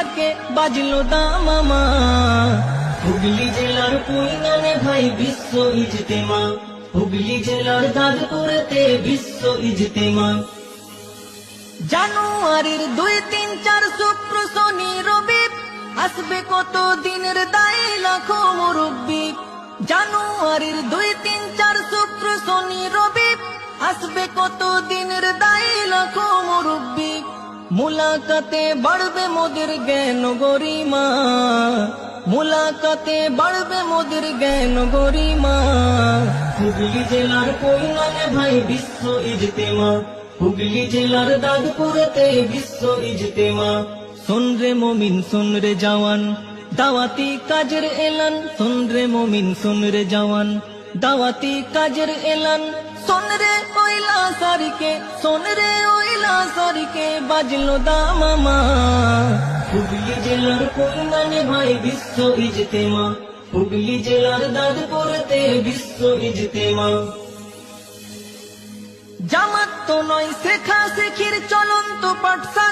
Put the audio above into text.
পার্কে বাজলো দামামা হুগলি জেলার পরিণামে ভাই বিশ্ব ইজতেমা। হুগলি জেলার দাদপুরেতে বিশ্ব ইজতেমা। জানুয়ারির দুই, তিন, চার শুক্র শনি রবি আসবে কত দিনের দায়ী লাখো মুরব্বী। জানুয়ারির দুই, তিন, চার শুক্র শনি রবি আসবে কত দিনের দায়ী লাখো মুরব্বী। মুলাকাতে বাড়বে মোদের জ্ঞান গরিমা মুলাকাতে বাড়বে মোদের জ্ঞান গরিমা হুগলি জেলার পরিণামে ভাই বিশ্ব ইজতেমা। হুগলি জেলার দাদপুরেতে বিশ্ব ইজতেমা। শোন রে মমিন, শোন রে জওয়ান। দাওয়াতি কাজের এলান, শোন রে মমিন, শোন রে জওয়ান। দাওয়াতি কাজের এলান, শোন রে ওইলা সারিকে, শোন রে ওইলা সারিকে বাজলো দামামা হুগলি জেলার কল্যাণে ভাই বিশ্ব ইজতেমা। হুগলি জেলার দাদপুরতে বিশ্ব ইজতেমা। জামাত তো নয় শেখা শেখির চলন্ত পাঠশালা।